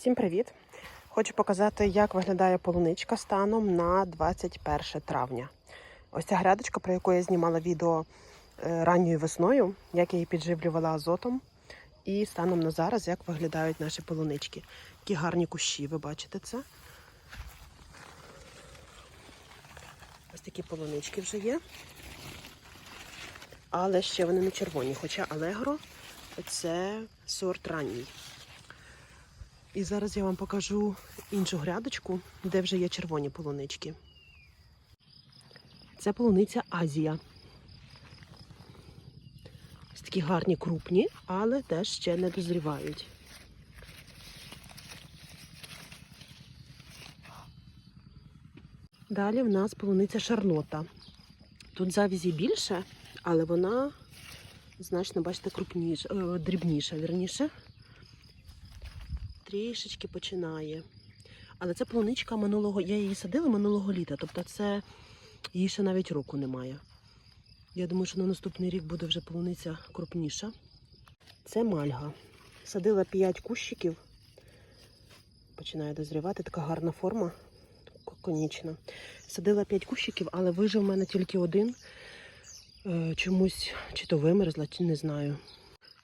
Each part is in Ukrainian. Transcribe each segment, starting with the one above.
Всім привіт! Хочу показати, як виглядає полуничка станом на 21 травня. Ось ця грядочка, про яку я знімала відео е, ранньою весною, як я її підживлювала азотом. І станом на зараз, як виглядають наші полунички. Які гарні кущі, ви бачите це. Ось такі полунички вже є. Але ще вони не червоні. Хоча Алегро це сорт ранній. І зараз я вам покажу іншу грядочку, де вже є червоні полунички. Це полуниця Азія. Ось такі гарні крупні, але теж ще не дозрівають. Далі в нас полуниця Шарлота. Тут завізі більше, але вона значно, бачите, крупніша, е, дрібніша, вірніше трішечки починає. Але це полуничка минулого. Я її садила минулого літа, тобто це її ще навіть року немає. Я думаю, що на наступний рік буде вже полуниця крупніша. Це мальга. Садила 5 кущиків. Починає дозрівати, така гарна форма. Конічна. Садила 5 кущиків, але вижив в мене тільки один. Е, Чомусь чи то вимерзла, чи не знаю.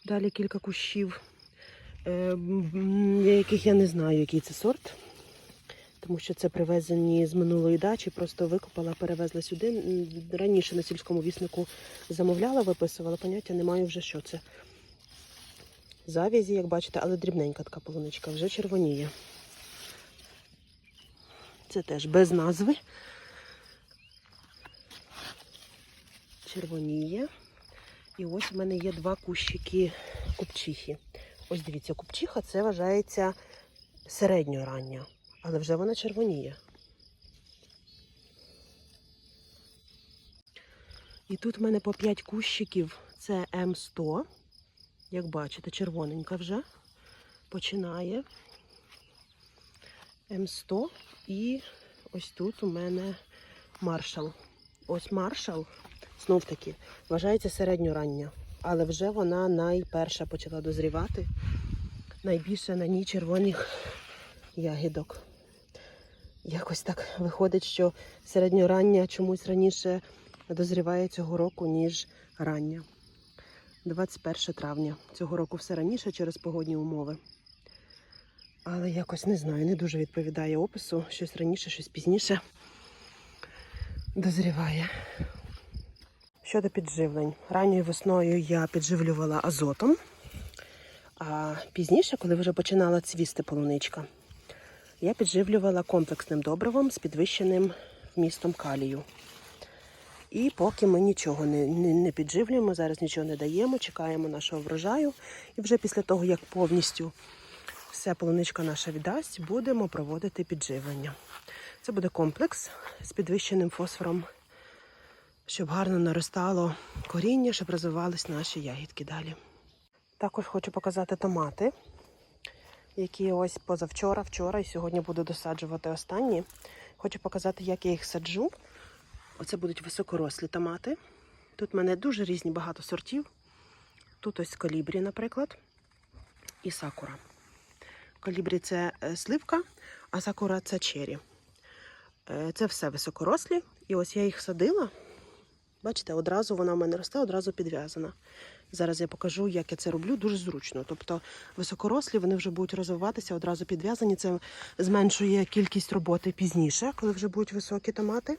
Далі кілька кущів яких я не знаю, який це сорт, тому що це привезені з минулої дачі, просто викопала, перевезла сюди. Раніше на сільському віснику замовляла, виписувала, поняття не маю вже що це. Завязі, як бачите, але дрібненька така полуничка, вже червоніє. Це теж без назви. Червоніє. І ось у мене є два кущики купчихи. Ось дивіться, купчиха це вважається середньорання, але вже вона червоніє. І тут в мене по 5 кущиків це М100. Як бачите, червоненька вже починає. М100 і ось тут у мене маршал. Ось маршал, знов таки, вважається середньорання але вже вона найперша почала дозрівати. Найбільше на ній червоних ягідок. Якось так виходить, що середньорання чомусь раніше дозріває цього року, ніж рання. 21 травня. Цього року все раніше через погодні умови. Але якось не знаю, не дуже відповідає опису. Щось раніше, щось пізніше дозріває. Щодо підживлень, ранньою весною я підживлювала азотом, а пізніше, коли вже починала цвісти полуничка, я підживлювала комплексним добривом з підвищеним вмістом калію. І поки ми нічого не, не, не підживлюємо, зараз нічого не даємо, чекаємо нашого врожаю. І вже після того, як повністю все полуничка наша віддасть, будемо проводити підживлення. Це буде комплекс з підвищеним фосфором щоб гарно наростало коріння, щоб розвивались наші ягідки далі. Також хочу показати томати, які ось позавчора, вчора і сьогодні буду досаджувати останні. Хочу показати, як я їх саджу. Оце будуть високорослі томати. Тут в мене дуже різні багато сортів. Тут ось калібрі, наприклад, і сакура. Калібрі це е, сливка, а сакура це чері. Е, Це все високорослі. І ось я їх садила. Бачите, одразу вона в мене росте, одразу підв'язана. Зараз я покажу, як я це роблю, дуже зручно. Тобто високорослі вони вже будуть розвиватися, одразу підв'язані. Це зменшує кількість роботи пізніше, коли вже будуть високі томати.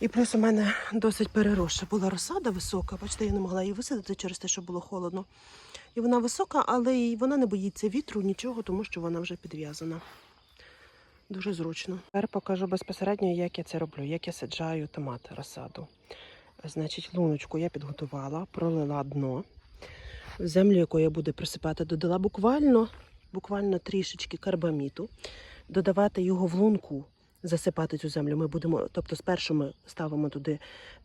І плюс у мене досить переросша була розсада висока. Бачите, я не могла її висадити через те, що було холодно. І вона висока, але й вона не боїться вітру, нічого, тому що вона вже підв'язана. Дуже зручно. Тепер покажу безпосередньо, як я це роблю, як я саджаю томати розсаду. Значить, луночку я підготувала, пролила дно. Землю, яку я буду присипати, додала буквально, буквально трішечки карбаміту. Додавати його в лунку, засипати цю землю. Ми будемо, тобто, спершу ми ставимо туди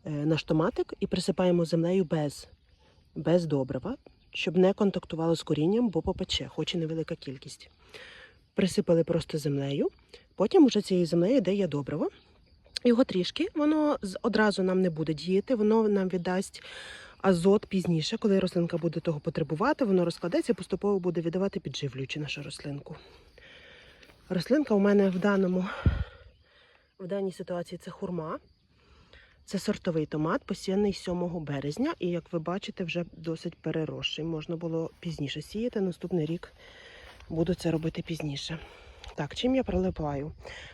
е, наш томатик і присипаємо землею без, без добрива, щоб не контактувало з корінням, бо попече, хоч і невелика кількість. Присипали просто землею. Потім уже цією землею дає добриво. Його трішки, воно одразу нам не буде діяти, воно нам віддасть азот пізніше, коли рослинка буде того потребувати, воно розкладеться, і поступово буде віддавати підживлюючи нашу рослинку. Рослинка у мене в даному в даній ситуації це хурма. Це сортовий томат, посіяний 7 березня, і як ви бачите, вже досить переросший. Можна було пізніше сіяти. Наступний рік буду це робити пізніше. Так, чим я проливаю?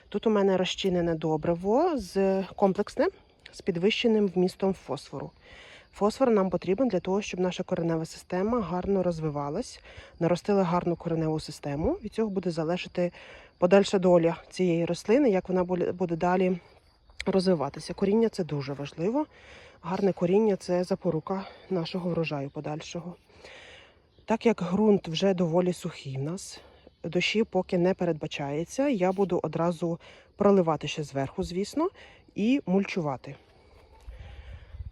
Тут у мене розчинене добриво з комплексне з підвищеним вмістом фосфору. Фосфор нам потрібен для того, щоб наша коренева система гарно розвивалась, наростила гарну кореневу систему. Від цього буде залежати подальша доля цієї рослини, як вона буде далі розвиватися. Коріння це дуже важливо. Гарне коріння це запорука нашого врожаю подальшого. Так як ґрунт вже доволі сухий в нас, дощі поки не передбачається, я буду одразу проливати ще зверху, звісно, і мульчувати.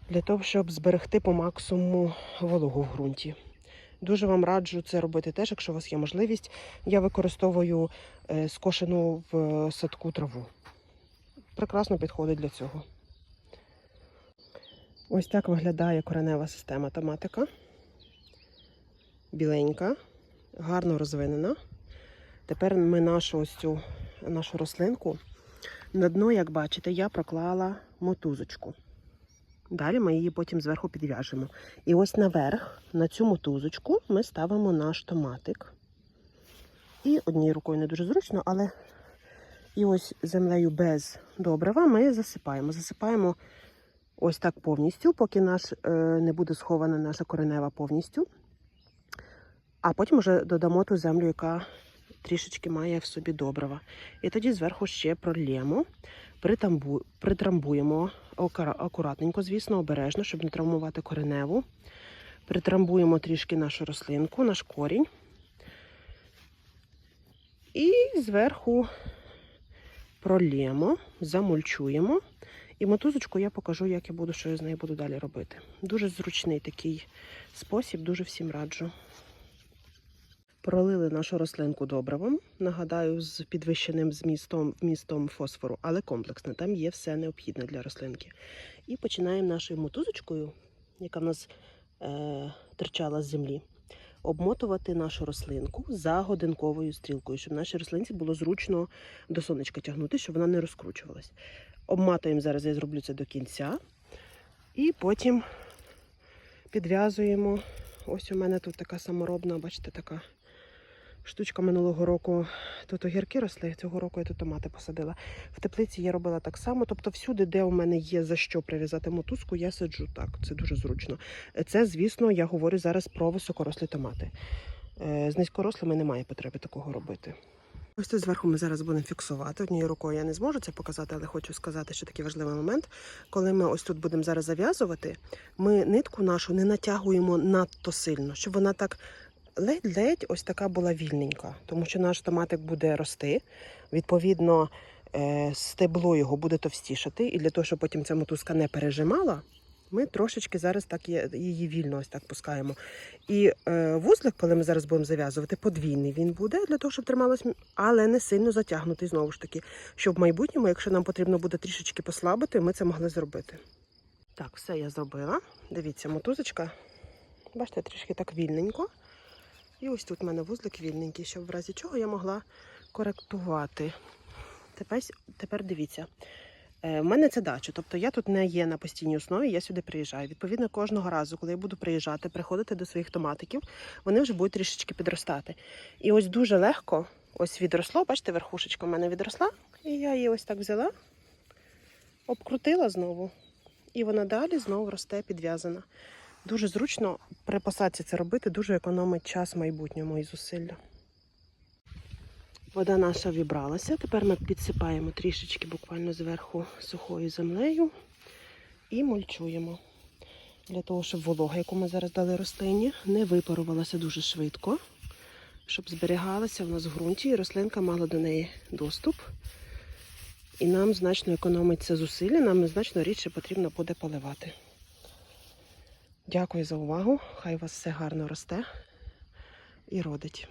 Для того, щоб зберегти по максимуму вологу в ґрунті. Дуже вам раджу це робити теж, якщо у вас є можливість. Я використовую е, скошену в садку траву. Прекрасно підходить для цього. Ось так виглядає коренева система томатика. Біленька, гарно розвинена. Тепер ми нашу ось цю нашу рослинку. На дно, як бачите, я проклала мотузочку. Далі ми її потім зверху підв'яжемо. І ось наверх, на цю мотузочку, ми ставимо наш томатик. І однією рукою не дуже зручно, але і ось землею без добрива ми засипаємо. Засипаємо ось так повністю, поки наш е, не буде схована наша коренева повністю. А потім вже додамо ту землю, яка трішечки має в собі добрива. І тоді зверху ще прольємо, притамбу, притрамбуємо акуратненько, звісно, обережно, щоб не травмувати кореневу. Притрамбуємо трішки нашу рослинку, наш корінь. І зверху прольємо, замульчуємо. І мотузочку я покажу, як я буду, що я з нею буду далі робити. Дуже зручний такий спосіб, дуже всім раджу. Пролили нашу рослинку добривом, нагадаю, з підвищеним змістом вмістом фосфору, але комплексне. Там є все необхідне для рослинки. І починаємо нашою мотузочкою, яка в нас е, терчала з землі, обмотувати нашу рослинку за годинковою стрілкою, щоб нашій рослинці було зручно до сонечка тягнути, щоб вона не розкручувалась. Обматуємо зараз, я зроблю це до кінця. І потім підв'язуємо. Ось у мене тут така саморобна, бачите, така штучка минулого року. Тут огірки росли, цього року я тут томати посадила. В теплиці я робила так само. Тобто, всюди, де у мене є за що прив'язати мотузку, я саджу так. Це дуже зручно. Це, звісно, я говорю зараз про високорослі томати. Е, З низькорослими немає потреби такого робити. Ось тут зверху ми зараз будемо фіксувати. Однією рукою я не зможу це показати, але хочу сказати, що такий важливий момент. Коли ми ось тут будемо зараз зав'язувати, ми нитку нашу не натягуємо надто сильно, щоб вона так ледь-ледь ось така була вільненька, тому що наш томатик буде рости. Відповідно, е, стебло його буде товстішати, і для того, щоб потім ця мотузка не пережимала. Ми трошечки зараз так її вільно ось так пускаємо. І е, вузлик, коли ми зараз будемо зав'язувати, подвійний він буде для того, щоб трималось, але не сильно затягнутий знову ж таки, щоб в майбутньому, якщо нам потрібно буде трішечки послабити, ми це могли зробити. Так, все я зробила. Дивіться, мотузочка. Бачите, трішки так вільненько. І ось тут в мене вузлик вільненький, щоб в разі чого я могла коректувати. Тепер, тепер дивіться. Е, В мене це дача, тобто я тут не є на постійній основі, я сюди приїжджаю. Відповідно, кожного разу, коли я буду приїжджати, приходити до своїх томатиків, вони вже будуть трішечки підростати. І ось дуже легко ось відросло, бачите, верхушечка в мене відросла, і я її ось так взяла, обкрутила знову, і вона далі знову росте підв'язана. Дуже зручно при посадці це робити, дуже економить час майбутньому і зусилля. Вода наша вібралася. Тепер ми підсипаємо трішечки буквально зверху сухою землею і мульчуємо. Для того, щоб волога, яку ми зараз дали рослині, не випарувалася дуже швидко, щоб зберігалася в нас в ґрунті і рослинка мала до неї доступ. І нам значно економиться зусилля, нам значно рідше потрібно буде поливати. Дякую за увагу. Хай у вас все гарно росте і родить.